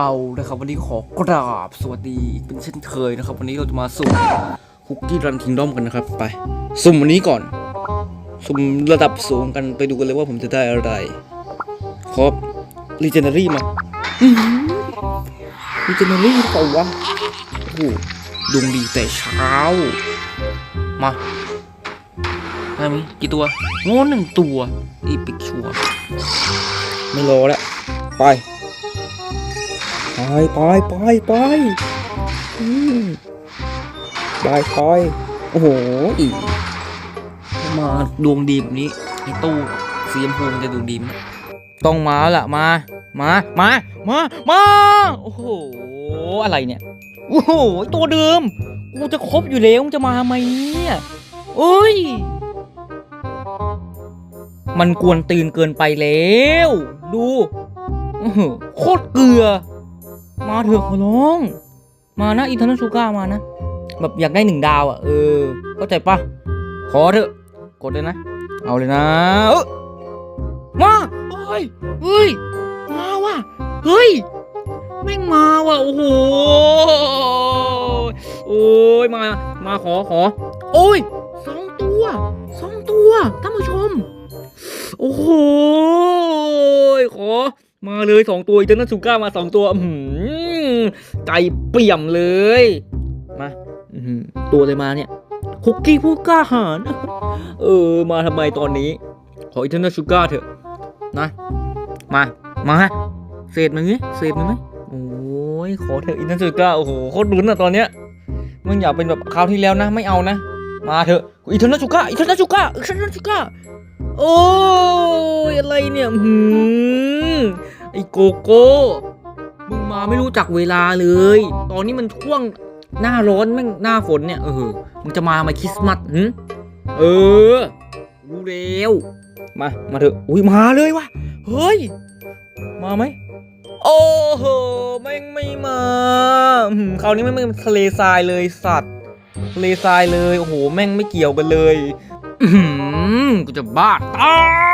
เอานะครับวันนี้ขอกราบสวัสดีอีกเป็นเช่นเคยนะครับ วันนี้เราจะมาสุ่มคุกกี้รันคิงดอมกันนะครับไป สุ่มวันนี้ก่อน สุ่มระดับสูงกันไปดูกันเลยว่าผมจะได้อะไรขอรีเจน a รี่มารีเจน a รี่เปล่าวะโอ้โหดวงดีแต่เช้า มาได้ไหมยกี่ตัวโง่หนึ่งตัวอีปิกชัวไม่รอแล้วไป ไปไปไปไปอืมไปไปโอ้โหอีมาดวงดีแบบนี้ไอ้ตู้สีชมพูมันจะดวงดีไหมต้องมาแล้วล่ะมา มา มา มา มา โอ้โห อะไรเนี่ย โอ้โห ตัวเดิม กูจะครบอยู่แล้วมึงจะมาทำไมเนี่ยเอ้ย มันกวนตีนเกินไปแล้ว ดูอื้อหือโคตรเกลือ มาเถอะขอร้อง มานะอีเทอร์นชูก้ามานะ แบบอยากได้หนึ่งดาวอะ เออเข้าใจปะขอเถอะ กดเลยนะ เอาเลยนะเอ้ยมาเฮ้ยเฮ้ย มาว่ะ เฮ้ย แม่งมาว่ะ โอ้โห โอ้ย มา มาขอขอ โอ้ยสองตัวสองตัวท่านผู้ชม โอ้โห มาเลยสองตัวอีเทอร์นชูก้ามาสองตัวหือใจเปี่ยมเลย มาตัวเลยมาเนี่ยคุกกี้ผู้กล้าหาญเออ มาทำไมตอนนี้ ขออีเทอร์นชูก้าเถอะ นะ มา มาเศษมันไหมเศษมันไหมโอ้ยขอเถอะอีเทอร์นชูก้าโอ้โหโคตรลุ้นอะตอนเนี้ยมึงอย่าเป็นแบบคราวที่แล้วนะ ไม่เอานะ มาเถอะอีเทอร์นชูก้าอีเทอร์นชูก้าอีเทอร์นชูก้าโอ้ยอะไรเนี่ยหืม กโก้ มึงมาไม่รู้จักเวลาเลย ตอนนี้มันช่วงหน้าร้อนแม่งหน้าฝนเนี่ย เออ มึงจะมาไหมคริสต์มาสหึเออ รู้แล้วมา มาเถอะ อุ้ยมาเลยวะเฮ้ย มาไหม โอ้โหแม่งไม่มาคราวนี้แม่งเป็นทะเลทรายเลยสัตว์ทะเลทรายเลย โอ้โห แม่งไม่เกี่ยวกันเลย อือหือกูจะบ้าตา